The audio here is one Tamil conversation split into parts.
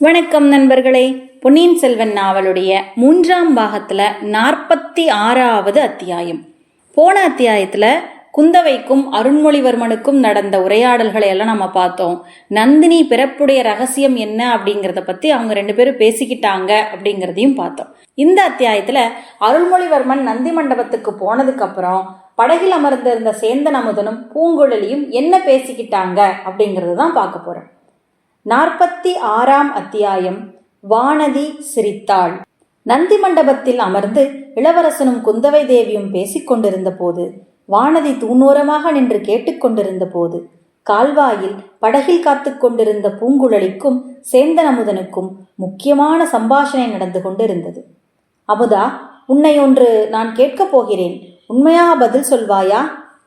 வணக்கம் நண்பர்களே. பொன்னியின் செல்வன் நாவலுடைய மூன்றாம் பாகத்துல நாற்பத்தி ஆறாவது அத்தியாயம். போன அத்தியாயத்துல குந்தவைக்கும் அருண்மொழிவர்மனுக்கும் நடந்த உரையாடல்களை எல்லாம் நம்ம பார்த்தோம். நந்தினி பிறப்புடைய ரகசியம் என்ன அப்படிங்கறத பத்தி அவங்க ரெண்டு பேரும் பேசிக்கிட்டாங்க அப்படிங்கிறதையும் பார்த்தோம். இந்த அத்தியாயத்துல அருள்மொழிவர்மன் நந்தி மண்டபத்துக்கு போனதுக்கு அப்புறம் படகில் அமர்ந்திருந்த சேந்தன் அமுதனும் பூங்குழலியும் என்ன பேசிக்கிட்டாங்க அப்படிங்கறது தான் பார்க்க போறோம். நாற்பத்தி ஆறாம் அத்தியாயம் வானதி சிரித்தாள் நந்தி மண்டபத்தில் அமர்ந்து இளவரசனும் குந்தவை தேவியும் பேசிக் கொண்டிருந்த போது வானதி தூணோரமாக நின்று கேட்டுக்கொண்டிருந்த போது கால்வாயில் படகில் காத்து கொண்டிருந்த பூங்குழலிக்கும் சேந்தன் அமுதனுக்கும் முக்கியமான சம்பாஷணை நடந்து கொண்டிருந்தது. அமுதா உன்னை ஒன்று நான் கேட்கப் போகிறேன். உண்மையாக பதில் சொல்வாயா?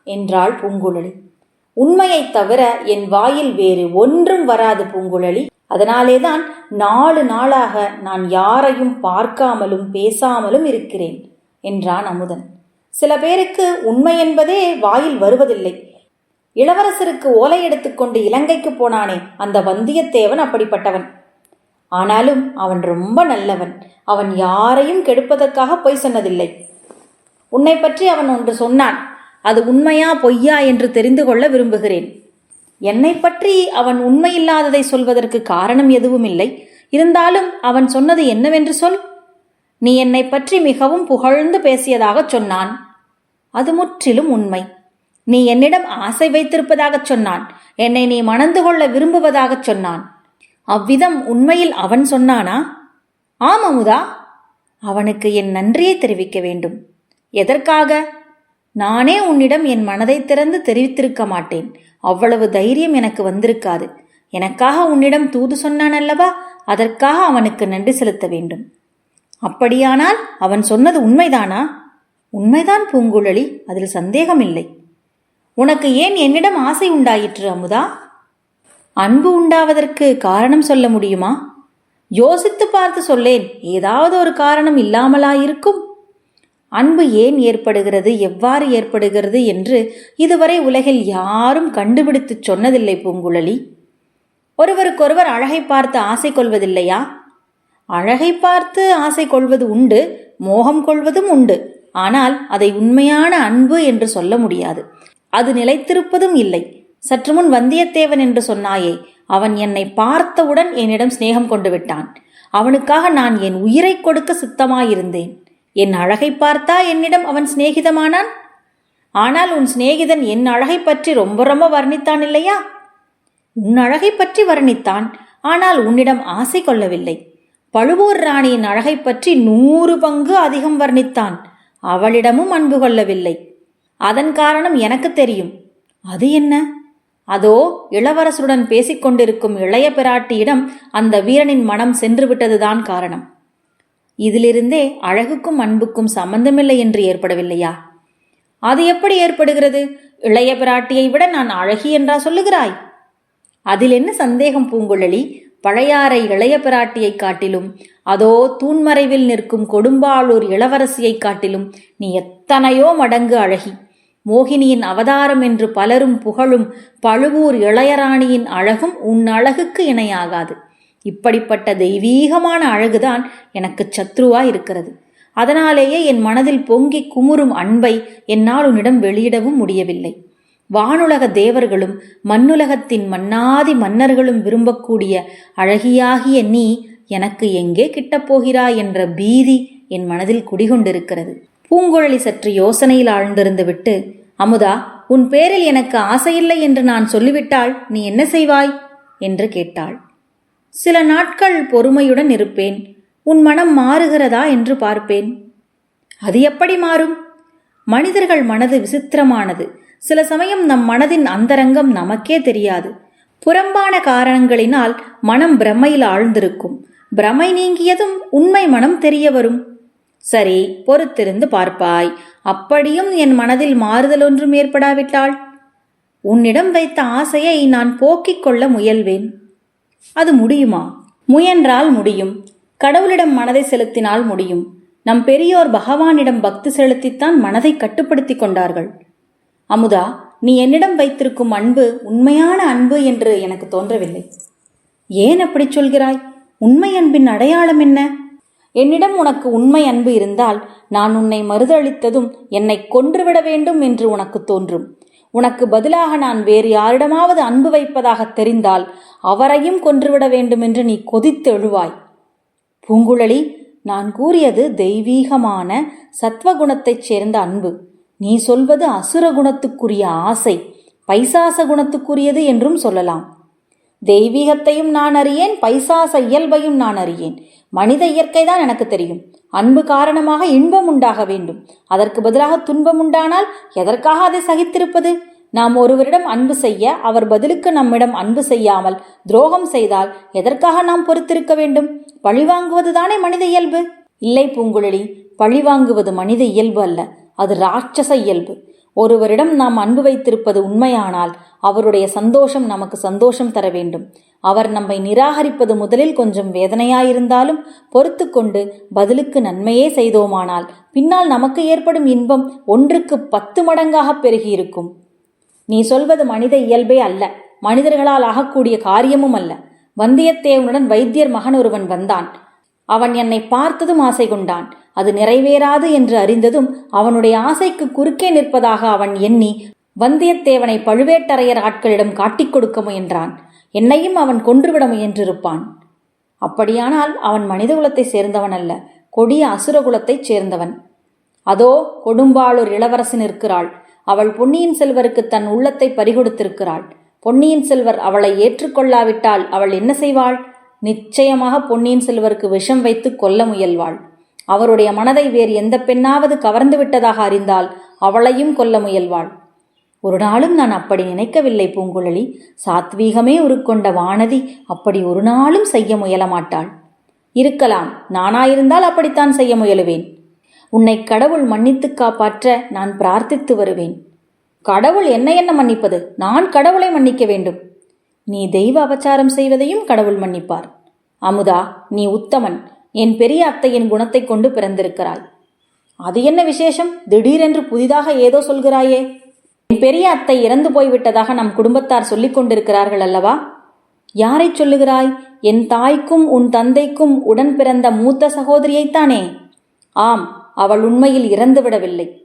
என்றாள் பூங்குழலி. உண்மையைத் தவிர என் வாயில் வேறு ஒன்றும் வராது பூங்குழலி. அதனாலேதான் நாலு நாளாக நான் யாரையும் பார்க்காமலும் பேசாமலும் இருக்கிறேன் என்றான் அமுதன். சில பேருக்கு உண்மை என்பதே வாயில் வருவதில்லை. இளவரசருக்கு ஓலை எடுத்துக்கொண்டு இலங்கைக்கு போனானே அந்த வந்தியத்தேவன் அப்படிப்பட்டவன். ஆனாலும் அவன் ரொம்ப நல்லவன். அவன் யாரையும் கெடுப்பதற்காக பொய் சொன்னதில்லை. உன்னை பற்றி அவன் ஒன்று சொன்னான். அது உண்மையா பொய்யா என்று தெரிந்து கொள்ள விரும்புகிறேன். என்னை பற்றி அவன் உண்மையில்லாததை சொல்வதற்கு காரணம் எதுவும் இல்லை இருந்தாலும் அவன் சொன்னது என்னவென்று சொல். நீ என்னை பற்றி மிகவும் புகழ்ந்து பேசியதாகச் சொன்னான். அது முற்றிலும் உண்மை. நீ என்னிடம் ஆசை வைத்திருப்பதாகச் சொன்னான். என்னை நீ மணந்து கொள்ள விரும்புவதாகச் சொன்னான். அவ்விதம் உண்மையில் அவன் சொன்னானா? ஆம் அமுதா. அவனுக்கு என் நன்றியை தெரிவிக்க வேண்டும். எதற்காக? நானே உன்னிடம் என் மனதை திறந்து தெரிவித்திருக்க மாட்டேன். அவ்வளவு தைரியம் எனக்கு வந்திருக்காது. எனக்காக உன்னிடம் தூது சொன்னான் அல்லவா? அதற்காக அவனுக்கு நன்றி செலுத்த வேண்டும். அப்படியானால் அவன் சொன்னது உண்மைதானா? உண்மைதான் பூங்குழலி அதில் சந்தேகமில்லை. உனக்கு ஏன் என்னிடம் ஆசை உண்டாயிற்று அமுதா? அன்பு உண்டாவதற்கு காரணம் சொல்ல முடியுமா? யோசித்து பார்த்து சொல்லேன் ஏதாவது ஒரு காரணம் இல்லாமலாயிருக்கும். அன்பு ஏன் ஏற்படுகிறது எவ்வாறு ஏற்படுகிறது என்று இதுவரை உலகில் யாரும் கண்டுபிடித்து சொன்னதில்லை பூங்குழலி. ஒருவருக்கொருவர் அழகை பார்த்து ஆசை கொள்வதில்லையா? அழகை பார்த்து ஆசை கொள்வது உண்டு மோகம் கொள்வதும் உண்டு. ஆனால் அதை உண்மையான அன்பு என்று சொல்ல முடியாது. அது நிலைத்திருப்பதும் இல்லை. சற்று முன் வந்தியத்தேவன் என்று சொன்னாயே அவன் என்னை பார்த்தவுடன் என்னிடம் சிநேகம் கொண்டு விட்டான். அவனுக்காக நான் என் உயிரை கொடுக்க சித்தமாயிருந்தேன். என் அழகை பார்த்தா என்னிடம் அவன் சிநேகிதமானான்? ஆனால் உன் சிநேகிதன் என் அழகை பற்றி ரொம்ப ரொம்ப வர்ணித்தான் இல்லையா? உன் அழகை பற்றி வர்ணித்தான் ஆனால் உன்னிடம் ஆசை கொள்ளவில்லை. பழுவூர் ராணியின் அழகை பற்றி நூறு பங்கு அதிகம் வர்ணித்தான். அவளிடமும் அன்பு கொள்ளவில்லை. அதன் காரணம் எனக்கு தெரியும். அது என்ன? அதோ இளவரசருடன் பேசிக்கொண்டிருக்கும் இளைய பிராட்டியிடம் அந்த வீரனின் மனம் சென்று விட்டதுதான் காரணம். இதிலிருந்தே அழகுக்கும் அன்புக்கும் சம்பந்தமில்லை என்று ஏற்படவில்லையா? அது எப்படி ஏற்படுகிறது? இளைய பிராட்டியை விட நான் அழகி என்றா சொல்லுகிறாய்? அதில் என்ன சந்தேகம் பூங்குழலி? பழையாறை இளைய பிராட்டியைக் காட்டிலும் அதோ தூண்மறைவில் நிற்கும் கொடும்பாளூர் இளவரசியைக் காட்டிலும் நீ எத்தனையோ மடங்கு அழகி. மோகினியின் அவதாரம் என்று பலரும் புகழும் பழுவூர் இளையராணியின் அழகும் உன் அழகுக்கு இணையாகாது. இப்படிப்பட்ட தெய்வீகமான அழகுதான் எனக்கு சத்ருவா இருக்கிறது அதனாலேயே என் மனதில் பொங்கி குமுறும் அன்பை என்னால் உன்னிடம் வெளியிடவும் முடியவில்லை. வானுலக தேவர்களும் மண்ணுலகத்தின் மன்னாதி மன்னர்களும் விரும்பக்கூடிய அழகியாகிய நீ எனக்கு எங்கே கிட்டப்போகிறாய் என்ற பீதி என் மனதில் குடிகொண்டிருக்கிறது. பூங்குழலி சற்று யோசனையில் ஆழ்ந்திருந்து விட்டு அமுதா உன் பேரில் எனக்கு ஆசையில்லை என்று நான் சொல்லிவிட்டால் நீ என்ன செய்வாய்? என்று கேட்டாள். சில நாட்கள் பொறுமையுடன் இருப்பேன். உன் மனம் மாறுகிறதா என்று பார்ப்பேன். அது எப்படி மாறும்? மனிதர்கள் மனது விசித்திரமானது. சில சமயம் நம் மனதின் அந்தரங்கம் நமக்கே தெரியாது. புறம்பான காரணங்களினால் மனம் பிரமையில் ஆழ்ந்திருக்கும். பிரமை நீங்கியதும் உண்மை மனம் தெரிய வரும். சரி பொறுத்திருந்து பார்ப்பாய். அப்படியும் என் மனதில் மாறுதல் ஒன்றும் ஏற்படாவிட்டாள் உன்னிடம் வைத்த ஆசையை நான் போக்கிக் கொள்ள முயல்வேன். அது முடியுமா? முயன்றால் முடியும். கடவுளிடம் மனதை செலுத்தினால் முடியும். நம் பெரியோர் பகவானிடம் பக்தி செலுத்தித்தான் மனதை கட்டுப்படுத்தி கொண்டார்கள். அமுதா நீ என்னிடம் வைத்திருக்கும் அன்பு உண்மையான அன்பு என்று எனக்கு தோன்றவில்லை. ஏன் அப்படி சொல்கிறாய்? உண்மை அன்பின் அடையாளம் என்ன? என்னிடம் உனக்கு உண்மை அன்பு இருந்தால் நான் உன்னை மறுதளித்ததும் என்னை கொன்றுவிட வேண்டும் என்று உனக்கு தோன்றும். உனக்கு பதிலாக நான் வேறு யாரிடமாவது அன்பு வைப்பதாக தெரிந்தால் அவரையும் கொன்றுவிட வேண்டும் என்று நீ கொதித்து எழுவாய். பூங்குழலி நான் கூறியது தெய்வீகமான சத்வகுணத்தைச் சேர்ந்த அன்பு. நீ சொல்வது அசுர குணத்துக்குரிய ஆசை பைசாச குணத்துக்குரியது என்றும் சொல்லலாம். தெய்வீகத்தையும் நான் அறியேன் பைசாச இயல்பையும் நான் அறியேன். மனித இயற்கை தான் எனக்கு தெரியும். அன்பு காரணமாக இன்பம் உண்டாக வேண்டும். அதற்கு பதிலாக துன்பம் உண்டானால் எதற்காக அதை சகித்திருப்பது? நாம் ஒருவரிடம் அன்பு செய்ய அவர் பதிலுக்கு நம்மிடம் அன்பு செய்யாமல் துரோகம் செய்தால் எதற்காக நாம் பொறுத்திருக்க வேண்டும்? பழிவாங்குவதுதானே மனித இயல்பு? இல்லை பூங்குழலி பழிவாங்குவது மனித இயல்பு அல்ல. அது ராட்சச இயல்பு. ஒருவரிடம் நாம் அன்பு வைத்திருப்பது உண்மையானால் அவருடைய சந்தோஷம் நமக்கு சந்தோஷம் தர வேண்டும். அவர் நம்மை நிராகரிப்பது முதலில் கொஞ்சம் வேதனையாயிருந்தாலும் பொறுத்து கொண்டு பதிலுக்கு நன்மையே செய்தோமானால் பின்னால் நமக்கு ஏற்படும் இன்பம் ஒன்றுக்கு பத்து மடங்காக பெருகியிருக்கும். நீ சொல்வது மனித இயல்பே அல்ல மனிதர்களால் ஆகக்கூடிய காரியமும் அல்ல. வந்தியத்தேவனுடன் வைத்தியர் மகன் ஒருவன் வந்தான். அவன் என்னை பார்த்ததும் ஆசை கொண்டான் அது நிறைவேறாது என்று அறிந்ததும் அவனுடைய ஆசைக்கு குறுக்கே நிற்பதாக அவன் எண்ணி வந்தியத்தேவனை பழுவேட்டரையர் ஆட்களிடம் காட்டிக் கொடுக்க முயன்றான். என்னையும் அவன் கொன்றுவிட முயன்றிருப்பான். அப்படியானால் அவன் மனிதகுலத்தை சேர்ந்தவன் அல்ல கொடிய அசுரகுலத்தைச் சேர்ந்தவன். அதோ கொடும்பாளூர் இளவரசி நிற்கிறாள். அவள் பொன்னியின் செல்வருக்கு தன் உள்ளத்தை பறிகொடுத்திருக்கிறாள். பொன்னியின் செல்வர் அவளை ஏற்றுக்கொள்ளாவிட்டால் அவள் என்ன செய்வாள்? நிச்சயமாக பொன்னியின் செல்வருக்கு விஷம் வைத்து கொல்ல முயல்வாள். அவருடைய மனதை வேறு எந்த பெண்ணாவது கவர்ந்து விட்டதாக அறிந்தால் அவளையும் கொல்ல முயல்வாள். ஒரு நாளும் நான் அப்படி நினைக்கவில்லை பூங்குழலி. சாத்வீகமே உருக்கொண்ட வானதி அப்படி ஒரு நாளும் செய்ய முயலமாட்டாள் இருக்கலாம் நானாயிருந்தால் அப்படித்தான் செய்ய முயலுவேன். உன்னை கடவுள் மன்னித்து காப்பாற்ற நான் பிரார்த்தித்து வருவேன். கடவுள் என்ன என்ன மன்னிப்பது? நான் கடவுளை மன்னிக்க வேண்டும். நீ தெய்வ அபச்சாரம் செய்வதையும் கடவுள் மன்னிப்பார். அமுதா நீ உத்தமன். என் பெரிய அத்தையின் குணத்தைக் கொண்டு பிறந்திருக்கிறாள். அது என்ன விசேஷம்? திடீரென்று புதிதாக ஏதோ சொல்கிறாயே. என் பெரிய அத்தை இறந்து போய்விட்டதாக நம் குடும்பத்தார் சொல்லிக் கொண்டிருக்கிறார்கள் அல்லவா? யாரை சொல்லுகிறாய்? என் தாய்க்கும் உன் தந்தைக்கும் உடன் பிறந்த மூத்த சகோதரியைத்தானே? ஆம் அவள் உண்மையில் இறந்துவிடவில்லை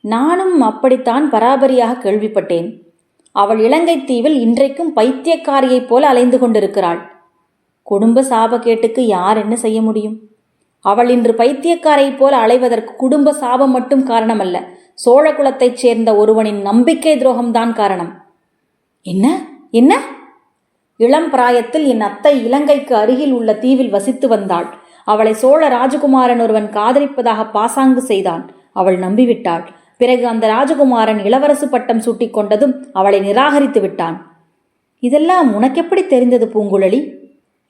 நானும் அப்படித்தான் பராபரியாக கேள்விப்பட்டேன். அவள் இலங்கை தீவில் இன்றைக்கும் பைத்தியக்காரியைப் போல அலைந்து கொண்டிருக்கிறாள். குடும்ப சாபக்கேட்டுக்கு யார் என்ன செய்ய முடியும்? அவள் இன்று பைத்தியக்காரைப் போல அலைவதற்கு குடும்ப சாபம் மட்டும் காரணமல்ல. சோழ குலத்தைச் சேர்ந்த ஒருவனின் நம்பிக்கை துரோகம்தான் காரணம். என்ன? என்ன? இளம் பிராயத்தில் என் அத்தை இலங்கைக்கு அருகில் உள்ள தீவில் வசித்து வந்தாள். அவளை சோழ ராஜகுமாரன் ஒருவன் காதலிப்பதாக பாசாங்கு செய்தான். அவள் நம்பிவிட்டாள். பிறகு அந்த ராஜகுமாரன் இளவரசு பட்டம் சூட்டிக் கொண்டதும் அவளை நிராகரித்து விட்டான். இதெல்லாம் உனக்கெப்படி தெரிந்தது பூங்குழலி?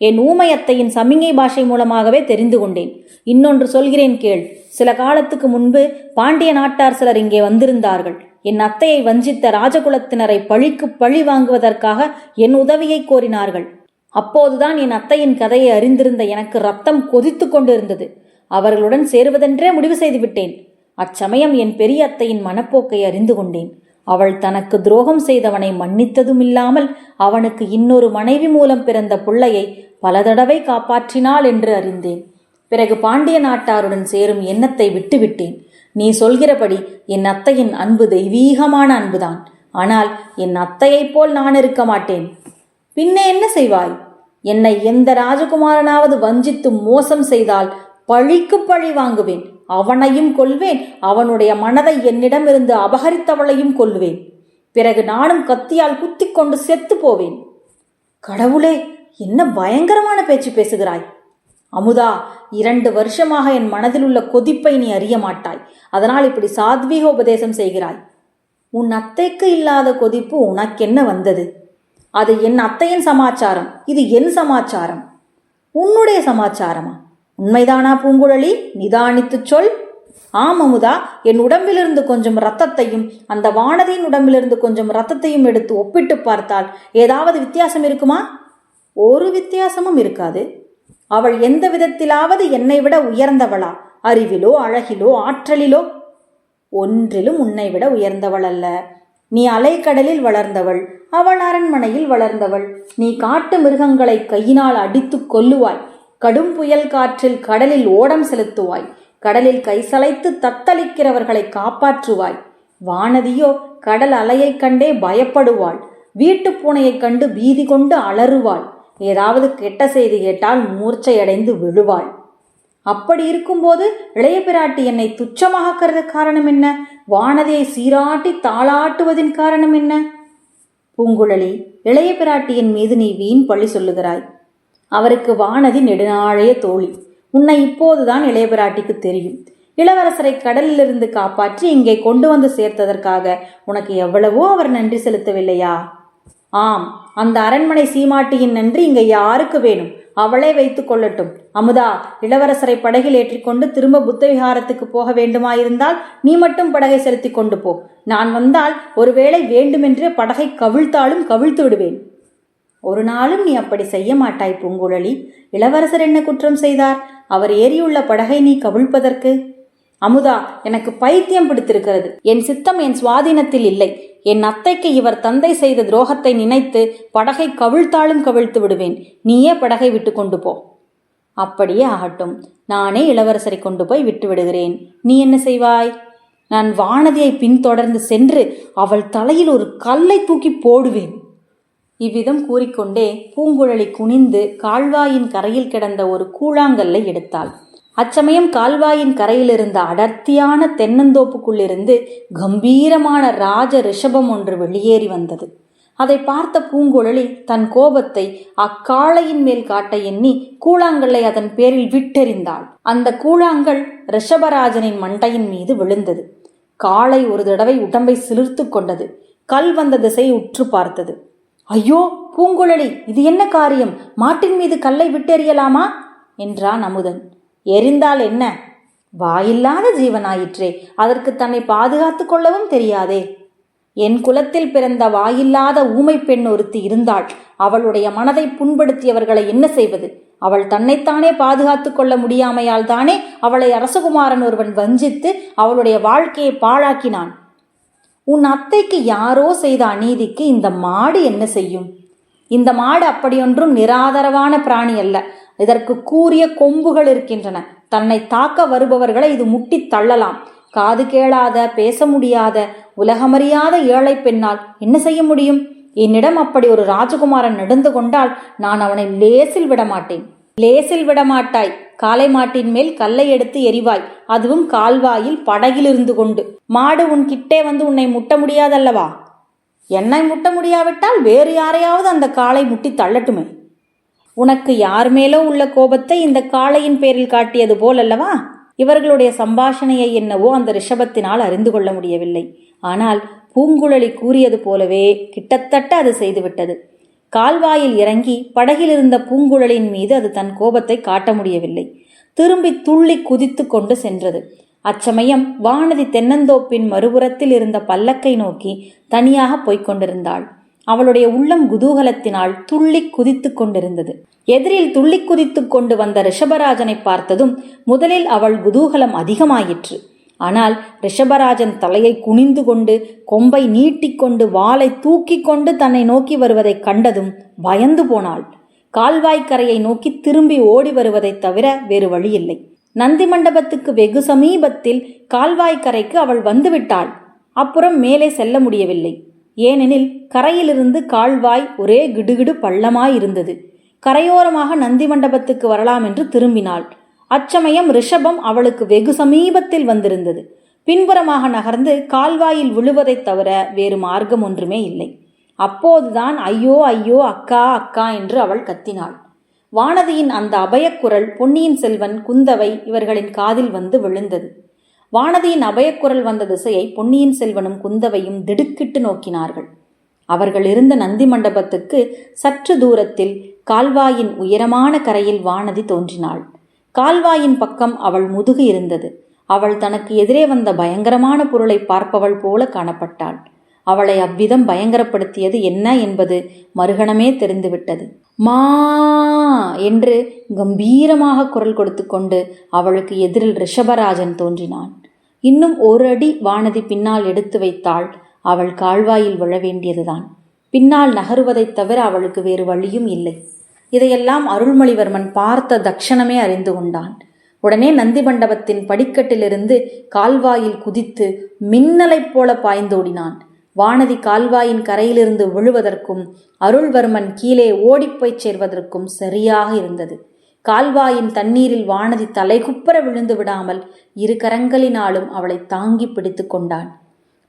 என் ஊமையத்தையின் சமிங்கை பாஷை மூலமாகவே தெரிந்து கொண்டேன். இன்னொன்று சொல்கிறேன் கேள். சில காலத்துக்கு முன்பு பாண்டிய நாட்டார் சிலர் இங்கே வந்திருந்தார்கள். என் அத்தையை வஞ்சித்த ராஜகுலத்தினரை பழிக்கு பழி வாங்குவதற்காக என் உதவியை கோரினார்கள். அப்போதுதான் என் அத்தையின் கதையை அறிந்திருந்த எனக்கு ரத்தம் கொதித்து கொண்டிருந்தது. அவர்களுடன் சேருவதென்றே முடிவு செய்துவிட்டேன். அச்சமயம் என் பெரிய அத்தையின் மனப்போக்கை அறிந்து கொண்டேன். அவள் தனக்கு துரோகம் செய்தவனை மன்னித்ததும் இல்லாமல் அவனுக்கு இன்னொரு மனைவி மூலம் பிறந்த பிள்ளையை பல தடவை காப்பாற்றினாள் என்று அறிந்தேன். பிறகு பாண்டிய நாட்டாருடன் சேரும் எண்ணத்தை விட்டுவிட்டேன். நீ சொல்கிறபடி என் அத்தையின் அன்பு தெய்வீகமான அன்புதான். ஆனால் என் அத்தையைப் போல் நான் இருக்க மாட்டேன். பின்ன என்ன செய்வாய்? என்னை எந்த ராஜகுமாரனாவது வஞ்சித்து மோசம் செய்தால் பழிக்கு பழி வாங்குவேன். அவனையும் கொல்வேன். அவனுடைய மனதை என்னிடமிருந்து அபகரித்தவளையும் கொள்வேன் பிறகு நானும் கத்தியால் குத்தி கொண்டு செத்து போவேன். கடவுளே என்ன பயங்கரமான பேச்சு பேசுகிறாய். அமுதா இரண்டு வருஷமாக என் மனதில் உள்ள கொதிப்பை நீ அறிய மாட்டாய். அதனால் இப்படி சாத்வீக உபதேசம் செய்கிறாய். உன் அத்தைக்கு இல்லாத கொதிப்பு உனக்கென்ன வந்தது? அது என் அத்தையின் சமாச்சாரம். இது என் சமாச்சாரம். உன்னுடைய சமாச்சாரமா? உண்மைதானா பூங்குழலி? நிதானித்துச் சொல். ஆம் அமுதா. என் உடம்பிலிருந்து கொஞ்சம் ரத்தத்தையும் அந்த வானதியின் உடம்பிலிருந்து கொஞ்சம் ரத்தத்தையும் எடுத்து ஒப்பிட்டு பார்த்தால் ஏதாவது வித்தியாசம் இருக்குமா? ஒரு வித்தியாசமும் இருக்காது. அவள் எந்த விதத்திலாவது என்னை விட உயர்ந்தவளா? அறிவிலோ அழகிலோ ஆற்றலிலோ? ஒன்றிலும் உன்னை விட உயர்ந்தவள் அல்ல. நீ அலைக்கடலில் வளர்ந்தவள் அவள் அரண்மனையில் வளர்ந்தவள். நீ காட்டு மிருகங்களை கையினால் அடித்து கொல்லுவாய். கடும் புயல் காற்றில் கடலில் ஓடம் செலுத்துவாய். கடலில் கைசலைத்து தத்தளிக்கிறவர்களை காப்பாற்றுவாய். வானதியோ கடல் அலையைக் கண்டே பயப்படுவாள். வீட்டுப் பூனையைக் கண்டு பீதி கொண்டு அலறுவாள். ஏதாவது கெட்ட செய்தி கேட்டால் மூர்ச்சையடைந்து விழுவாள். அப்படி இருக்கும்போது இளைய பிராட்டி என்னை துச்சமாக கருத காரணம் என்ன? வானதியை சீராட்டி தாளாட்டுவதின் காரணம் என்ன? பூங்குழலி இளைய பிராட்டியின் மீது நீ வீண் பழி சொல்லுகிறாய். அவருக்கு வானதி நெடுநாளைய தோழி. உன்னை இப்போதுதான் இளையபிராட்டிக்கு தெரியும். இளவரசரை கடலிலிருந்து காப்பாற்றி இங்கே கொண்டு வந்து சேர்த்ததற்காக உனக்கு எவ்வளவோ அவர் நன்றி செலுத்தவில்லையா? ஆம் அந்த அரண்மனை சீமாட்டியின் நன்றி இங்கே யாருக்கு வேணும்? அவளே வைத்துக் கொள்ளட்டும். அமுதா இளவரசரை படகில் ஏற்றிக்கொண்டு திரும்ப புத்த விஹாரத்துக்கு போக வேண்டுமாயிருந்தால் நீ மட்டும் படகை செலுத்தி கொண்டு போ. நான் வந்தால் ஒருவேளை வேண்டுமென்றே படகை கவிழ்த்தாலும் கவிழ்த்து விடுவேன். ஒரு நாளும் நீ அப்படி செய்ய மாட்டாய் பூங்குழலி. இளவரசர் என்ன குற்றம் செய்தார்? அவர் ஏறியுள்ள படகை நீ கவிழ்ப்பதற்கு? அமுதா எனக்கு பைத்தியம் பிடித்திருக்கிறது. என் சித்தம் என் சுவாதீனத்தில் இல்லை. என் அத்தைக்கு இவர் தந்தை செய்த துரோகத்தை நினைத்து படகை கவிழ்த்தாலும் கவிழ்த்து விடுவேன். நீயே படகை விட்டு கொண்டு போ. அப்படியே ஆகட்டும். நானே இளவரசரை கொண்டு போய் விட்டு விடுகிறேன். நீ என்ன செய்வாய்? நான் வானதியை பின்தொடர்ந்து சென்று அவள் தலையில் ஒரு கல்லை தூக்கி போடுவேன். இவ்விதம் கூறிக்கொண்டே பூங்குழலி குனிந்து கால்வாயின் கரையில் கிடந்த ஒரு கூழாங்கல்லை எடுத்தாள். அச்சமயம் கால்வாயின் கரையிலிருந்த அடர்த்தியான தென்னந்தோப்புக்குள்ளிருந்து கம்பீரமான ராஜ ரிஷபம் ஒன்று வெளியேறி வந்தது. அதை பார்த்த பூங்குழலி தன் கோபத்தை அக்காளையின் மேல் காட்ட எண்ணி கூழாங்கல்லை அதன் பேரில் விட்டெறிந்தாள். அந்த கூழாங்கல் ரிஷபராஜனின் மண்டையின் மீது விழுந்தது. காளை ஒரு தடவை உடம்பை சிலிர்த்து கொண்டது. கல் வந்த திசையை உற்று பார்த்தது. ஐயோ பூங்குழலி இது என்ன காரியம்? மாட்டின் மீது கல்லை விட்டெறியலாமா? என்றான் அமுதன். எரிந்தால் என்ன? வாயில்லாத ஜீவனாயிற்றே அதற்கு தன்னை பாதுகாத்து கொள்ளவும் தெரியாதே. என் குலத்தில் பிறந்த வாயில்லாத ஊமை பெண் ஒருத்தி இருந்தாள். அவளுடைய மனதை புண்படுத்தியவர்களை என்ன செய்வது? அவள் தன்னைத்தானே பாதுகாத்து கொள்ள முடியாமையால் தானே அவளை அரசகுமாரன் ஒருவன் வஞ்சித்து அவளுடைய வாழ்க்கையை பாழாக்கினான். உன் அத்தைக்கு யாரோ செய்த அநீதிக்கு இந்த மாடு என்ன செய்யும்? இந்த மாடு அப்படியொன்றும் நிராதரவான பிராணி அல்ல. இதற்கு கூறிய கொம்புகள் இருக்கின்றன. தன்னை தாக்க வருபவர்களை இது முட்டி தள்ளலாம். காது கேளாத பேச முடியாத உலகமறியாத ஏழை பெண்ணால் என்ன செய்ய முடியும்? என்னிடம் அப்படி ஒரு ராஜகுமாரன் நடந்து கொண்டால் நான் அவனை லேசில் விட மாட்டேன் லேசில் விடமாட்டாய். காளை மாட்டின் மேல் கல்லை எடுத்து எரிவாய் அதுவும் கால்வாயில் படகிலிருந்து கொண்டு. மாடு உன் கிட்டே வந்து உன்னை முட்ட முடியாதல்லவா? என்னை முட்ட முடியாவிட்டால் வேறு யாரையாவது அந்த காளை முட்டி தள்ளட்டுமே. உனக்கு யார் மேலோ உள்ள கோபத்தை இந்த காளையின் பேரில் காட்டியது போல் அல்லவா இவர்களுடைய சம்பாஷணையை என்னவோ அந்த ரிஷபத்தினால் அறிந்து கொள்ள முடியவில்லை. ஆனால் பூங்குழலி கூறியது போலவே கிட்டத்தட்ட அது செய்துவிட்டது. கால்வாயில் இறங்கி படகில் இருந்த பூங்குழலின் மீது அது தன் கோபத்தை காட்ட முடியவில்லை. திரும்பி துள்ளி குதித்து கொண்டு சென்றது. அச்சமயம் வானதி தென்னந்தோப்பின் மறுபுறத்தில் இருந்த பல்லக்கை நோக்கி தனியாக போய்க் கொண்டிருந்தாள். அவளுடைய உள்ளம் குதூகலத்தினால் துள்ளி குதித்து கொண்டிருந்தது. எதிரில் துள்ளி குதித்து கொண்டு வந்த ரிஷபராஜனை பார்த்ததும் முதலில் அவள் குதூகலம் அதிகமாயிற்று. ஆனால் ரிஷபராஜன் தலையை குனிந்து கொண்டு கொம்பை நீட்டிக்கொண்டு வாளை தூக்கி கொண்டு தன்னை நோக்கி வருவதைக் கண்டதும் பயந்து போனாள். கால்வாய்க்கரையை நோக்கி திரும்பி ஓடி வருவதைத் தவிர வேறு வழியில்லை. நந்தி மண்டபத்துக்கு வெகு சமீபத்தில் கால்வாய்க்கரைக்கு அவள் வந்துவிட்டாள் அப்புறம் மேலே செல்ல முடியவில்லை. ஏனெனில் கரையிலிருந்து கால்வாய் ஒரே கிடுகிடு பள்ளமாய் இருந்தது. கரையோரமாக நந்தி மண்டபத்துக்கு வரலாம் என்று திரும்பினாள். அச்சமயம் ரிஷபம் அவளுக்கு வெகு சமீபத்தில் வந்திருந்தது. பின்புறமாக நகர்ந்து கால்வாயில் விழுவதைத் தவிர வேறு மார்க்கம் ஒன்றுமே இல்லை. அப்போதுதான் ஐயோ ஐயோ அக்கா அக்கா என்று அவள் கத்தினாள். வானதியின் அந்த அபயக்குரல் பொன்னியின் செல்வன் குந்தவை இவர்களின் காதில் வந்து விழுந்தது. வானதியின் அபயக்குரல் வந்த திசையை பொன்னியின் செல்வனும் குந்தவையும் திடுக்கிட்டு நோக்கினார்கள். அவர்கள் இருந்த நந்தி மண்டபத்துக்கு சற்று தூரத்தில் கால்வாயின் உயரமான கரையில் வானதி தோன்றினாள். கால்வாயின் பக்கம் அவள் முதுகு இருந்தது. அவள் தனக்கு எதிரே வந்த பயங்கரமான பொருளை பார்ப்பவள் போல காணப்பட்டாள். அவளை அவ்விதம் பயங்கரப்படுத்தியது என்ன என்பது மறுகணமே தெரிந்துவிட்டது. மா என்று கம்பீரமாக குரல் கொடுத்து கொண்டு அவளுக்கு எதிரில் ரிஷபராஜன் தோன்றினான். இன்னும் ஒரு அடி வானதி பின்னால் எடுத்து வைத்தாள். அவள் கால்வாயில் விழ வேண்டியதுதான். பின்னால் நகருவதைத் தவிர அவளுக்கு வேறு வழியும் இல்லை. இதையெல்லாம் அருள்மொழிவர்மன் பார்த்த தக்ஷணமே அறிந்து கொண்டான். உடனே நந்தி மண்டபத்தின் படிக்கட்டிலிருந்து கால்வாயில் குதித்து மின்னலைப் போல பாய்ந்தோடினான். வானதி கால்வாயின் கரையிலிருந்து விழுவதற்கும் அருள்வர்மன் கீழே ஓடிப்போய்ச் சேர்வதற்கும் சரியாக இருந்தது. கால்வாயின் தண்ணீரில் வானதி தலைகுப்புற விழுந்து விடாமல் இரு கரங்களினாலும் அவளை தாங்கி பிடித்து கொண்டான்.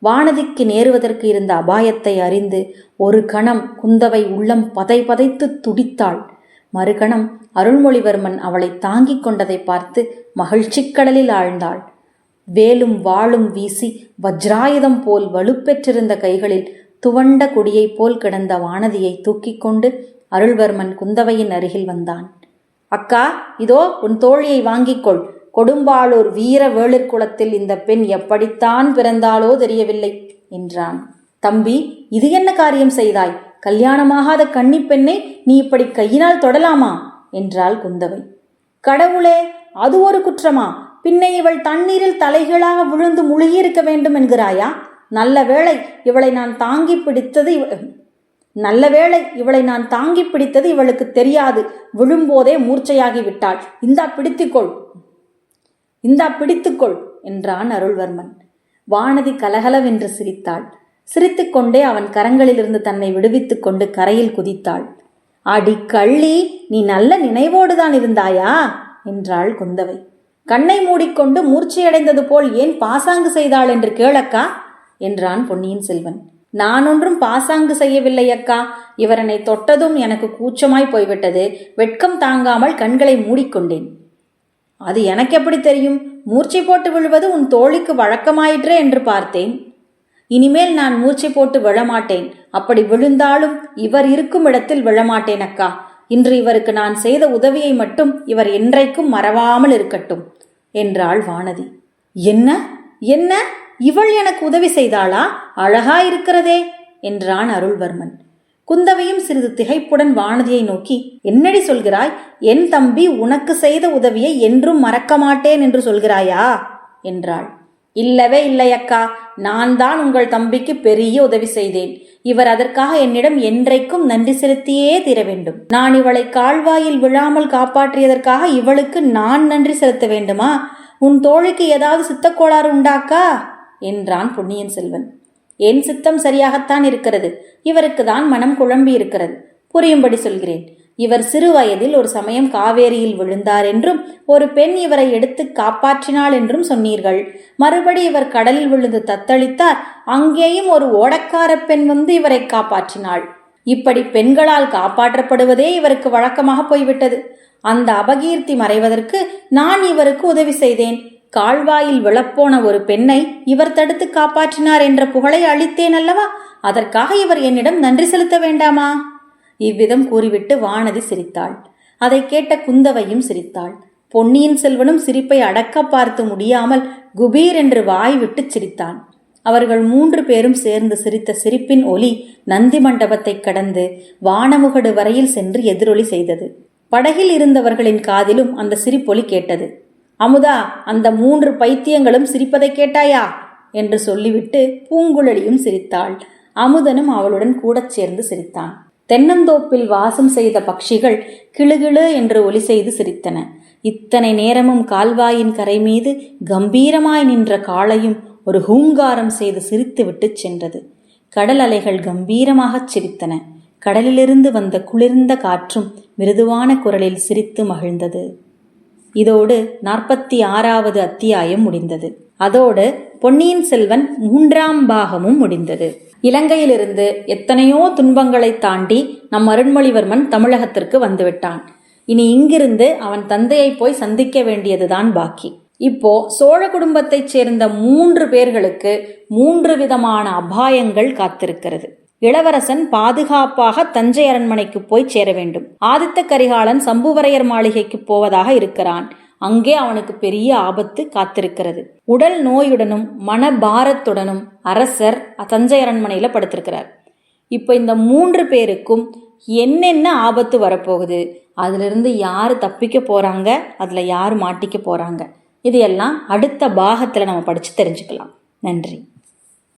வானதிக்கு நேருவதற்கு இருந்த அபாயத்தை அறிந்து ஒரு கணம் குந்தவை உள்ளம் பதை பதைத்து துடித்தாள். மறுகணம் அருள்மொழிவர்மன் அவளை தாங்கிக் கொண்டதை பார்த்து மகிழ்ச்சிக் கடலில் ஆழ்ந்தாள். வேலும் வாளும் வீசி வஜ்ராயுதம் போல் வலுப்பெற்றிருந்த கைகளில் துவண்ட குடியைப் போல் கிடந்த வானதியை தூக்கிக் கொண்டு அருள்வர்மன் குந்தவையின் அருகில் வந்தான். அக்கா இதோ உன் தோழியை வாங்கிக் கொள். கொடும்பாளூர் வீர வேளிர் குலத்தில் இந்த பெண் எப்படித்தான் பிறந்தாளோ தெரியவில்லை என்றான். தம்பி இது என்ன காரியம் செய்தாய்? கல்யாணமாகாத கன்னிப்பெண்ணை நீ இப்படி கையினால் தொடலாமா? என்றாள் குந்தவை. கடவுளே அது ஒரு குற்றமா? பின்ன இவள் தண்ணீரில் தலைகீழாக விழுந்து முழுகியிருக்க வேண்டும் என்கிறாயா? நல்ல வேளை இவளை நான் தாங்கி பிடித்தது இவ- நல்ல வேளை இவளை நான் தாங்கி பிடித்தது இவளுக்கு தெரியாது. விழும்போதே மூர்ச்சையாகி விட்டாள். இந்தா பிடித்துக்கொள். இந்தா பிடித்துக்கொள் என்றான் அருள்வர்மன். வானதி கலகலவென்று சிரித்தாள். சிரித்துக்கொண்டே அவன் கரங்களிலிருந்து தன்னை விடுவித்துக் கொண்டு கரையில் குதித்தாள். அடி கள்ளி நீ நல்ல நினைவோடுதான் இருந்தாயா? என்றாள் குந்தவை. கண்ணை மூடிக்கொண்டு மூர்ச்சையடைந்தது போல் ஏன் பாசாங்கு செய்தாள் என்று கேளக்கா? என்றான் பொன்னியின் செல்வன். நான் ஒன்றும் பாசாங்கு செய்யவில்லை அக்கா. இவரனை தொட்டதும் எனக்கு கூச்சமாய் போய்விட்டது. வெட்கம் தாங்காமல் கண்களை மூடிக்கொண்டேன். அது எனக்கு எப்படி தெரியும்? மூர்ச்சை போட்டு விழுவது உன் தோழிக்கு வழக்கமாயிற்றே என்று பார்த்தேன். இனிமேல் நான் மூச்சை போட்டு விழமாட்டேன். அப்படி விழுந்தாலும் இவர் இருக்கும் இடத்தில் விழமாட்டேன் அக்கா இன்று இவருக்கு நான் செய்த உதவியை மட்டும் இவர் என்றைக்கும் மறவாமல் இருக்கட்டும் என்றாள் வானதி. என்ன? என்ன? இவள் எனக்கு உதவி செய்தாளா? அழகா இருக்கிறதே என்றான் அருள்வர்மன். குந்தவையும் சிறிது திகைப்புடன் வானதியை நோக்கி என்னடி சொல்கிறாய்? என் தம்பி உனக்கு செய்த உதவியை என்றும் மறக்க மாட்டேன் என்று சொல்கிறாயா? என்றாள். இல்லவே இல்லையக்கா நான் தான் உங்கள் தம்பிக்கு பெரிய உதவி செய்தேன். இவர் அதற்காக என்னிடம் என்றைக்கும் நன்றி செலுத்தியே தீர வேண்டும். நான் இவளை கால்வாயில் விழாமல் காப்பாற்றியதற்காக இவளுக்கு நான் நன்றி செலுத்த வேண்டுமா? உன் தோழிக்கு ஏதாவது சித்தக்கோளாறு உண்டாக்கா? என்றான் பொன்னியின் செல்வன். என் சித்தம் சரியாகத்தான் இருக்கிறது. இவருக்கு தான் மனம் குழம்பி இருக்கிறது புரியும்படி சொல்கிறேன். இவர் சிறு வயதில் ஒரு சமயம் காவேரியில் விழுந்தார் என்றும் ஒரு பெண் இவரை எடுத்து காப்பாற்றினாள் என்றும் சொன்னீர்கள். மறுபடி இவர் கடலில் விழுந்து தத்தளித்தார். அங்கேயும் ஒரு ஓடக்கார பெண் வந்து இவரை காப்பாற்றினாள். இப்படி பெண்களால் காப்பாற்றப்படுவதே இவருக்கு வழக்கமாக போய்விட்டது. அந்த அபகீர்த்தி மறைவதற்கு நான் இவருக்கு உதவி செய்தேன். கால்வாயில் விழப்போன ஒரு பெண்ணை இவர் தடுத்து காப்பாற்றினார் என்ற புகழை அளித்தேன் அல்லவா? அதற்காக இவர் என்னிடம் நன்றி செலுத்த வேண்டாமா? இவ்விதம் கூறிவிட்டு வானதி சிரித்தாள். அதை கேட்ட குந்தவையும் சிரித்தாள். பொன்னியின் செல்வனும் சிரிப்பை அடக்க பார்த்து முடியாமல் குபீர் என்று வாய் விட்டு சிரித்தான். அவர்கள் மூன்று பேரும் சேர்ந்து சிரித்த சிரிப்பின் ஒலி நந்தி மண்டபத்தைக் கடந்து வானமுகடு வரையில் சென்று எதிரொலி செய்தது. படகில் இருந்தவர்களின் காதிலும் அந்த சிரிப்பொலி கேட்டது. அமுதா அந்த மூன்று பைத்தியங்களும் சிரிப்பதை கேட்டாயா? என்று சொல்லிவிட்டு பூங்குழலியும் சிரித்தாள். அமுதனும் அவளுடன் கூடச் சேர்ந்து சிரித்தான். தென்னந்தோப்பில் வாசம் செய்த பட்சிகள் கிளுகிளு என்று ஒலி செய்து சிரித்தன. இத்தனை நேரமும் கால்வாயின் கரை மீது கம்பீரமாய் நின்ற காளையும் ஒரு ஹூங்காரம் செய்து சிரித்துவிட்டு சென்றது. கடல் அலைகள் கம்பீரமாகச் சிரித்தன. கடலிலிருந்து வந்த குளிர்ந்த காற்றும் மிருதுவான குரலில் சிரித்து மகிழ்ந்தது. இதோடு நாற்பத்தி ஆறாவது அத்தியாயம் முடிந்தது. அதோடு பொன்னியின் செல்வன் மூன்றாம் பாகமும் முடிந்தது. இலங்கையிலிருந்து எத்தனையோ துன்பங்களை தாண்டி நம் அருண்மொழிவர்மன் தமிழகத்திற்கு வந்துவிட்டான். இனி இங்கிருந்து அவன் தந்தையை போய் சந்திக்க வேண்டியதுதான் பாக்கி. இப்போ சோழ குடும்பத்தைச் சேர்ந்த மூன்று பேர்களுக்கு மூன்று விதமான அபாயங்கள் காத்திருக்கிறது. இளவரசன் பாதுகாப்பாக தஞ்சை அரண்மனைக்கு போய் சேர வேண்டும். ஆதித்த கரிகாலன் சம்புவரையர் மாளிகைக்கு போவதாக இருக்கிறான். அங்கே அவனுக்கு பெரிய ஆபத்து காத்திருக்கிறது. உடல் நோயுடனும் மன பாரத்துடனும் அரசர் தஞ்சை அரண்மனையில படுத்திருக்கிறார். இப்ப இந்த மூன்று பேருக்கும் என்னென்ன ஆபத்து வரப்போகுது? அதிலிருந்து யார் தப்பிக்க போறாங்க? அதுல யார் மாட்டிக்க போறாங்க? இது எல்லாம் அடுத்த பாகத்துல நம்ம படிச்சு தெரிஞ்சுக்கலாம். நன்றி.